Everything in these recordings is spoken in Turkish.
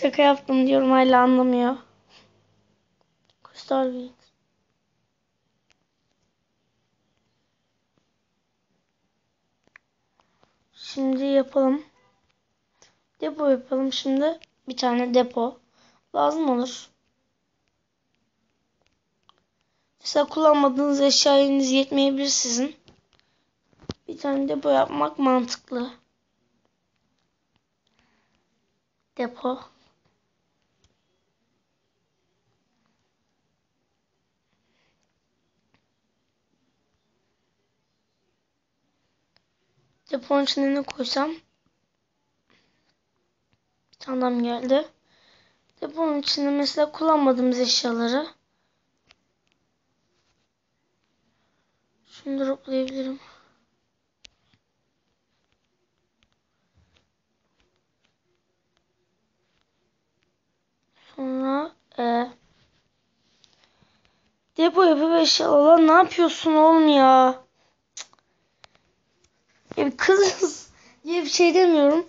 Şaka yaptım diyorum hala anlamıyor. Kuşlar büyük. Şimdi yapalım. Depo yapalım şimdi. Bir tane depo. Lazım olur. Mesela kullanmadığınız eşyalarınız yetmeyebilir sizin. Bir tane depo yapmak mantıklı. Depo. Deponun içine ne koysam? Adam geldi. Deponun içinde mesela kullanmadığımız eşyaları şunu droplayabilirim. Sonra e, depo yapıp eşyalar ne yapıyorsun oğlum ya? Cık. Ya kız diye bir şey demiyorum.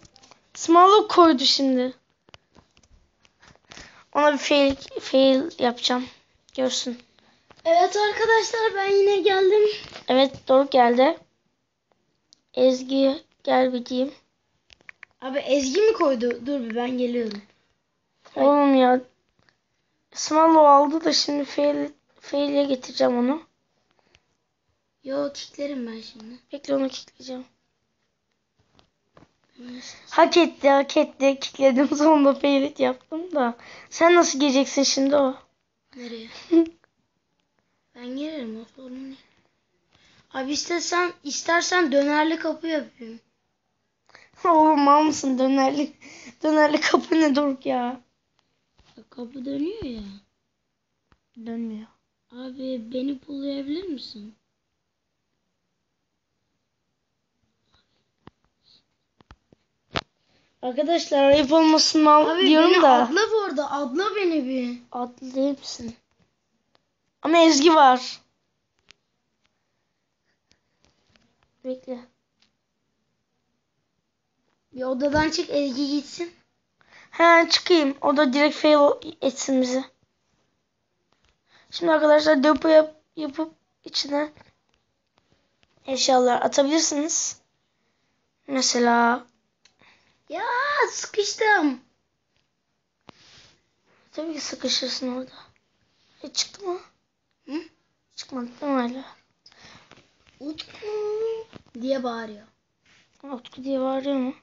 Small'ı koydu şimdi. Ona bir fail, fail yapacağım. Görsün. Evet arkadaşlar ben yine geldim. Evet doğru geldi. Ezgi gel bir diyeyim. Abi Ezgi mi koydu? Dur bir ben geliyorum. Oğlum ya. Small aldı da şimdi fail, fail'e getireceğim onu. Yo kicklerim ben şimdi. Bekle onu kickleyeceğim. Hak etti hak etti. Kickledim sonunda fail yaptım da. Sen nasıl geleceksin şimdi o? Nereye? ben gelirim o sorun değil. Abi istersen istersen dönerli kapı yapayım. Oğlum mal mısın dönerli, dönerli kapı ne Doruk ya? Kapı dönüyor ya. Dönmüyor. Abi beni pullayabilir misin? Arkadaşlar ayıp olmasın mal Abi diyorum beni da. adla bu arada. Adla beni bir. Değil misin? Ama Ezgi var. Bekle. Bir odadan çık Ezgi gitsin. He çıkayım. O da direkt fail etsin bizi. Şimdi arkadaşlar depo yap, yapıp içine eşyalar atabilirsiniz. Mesela Ya sıkıştım. tabii ki sıkışırsın orada. E çıktı mı? Hı? Çıkmadı değil mi hala? Utku diye bağırıyor. Utku diye bağırıyor mu?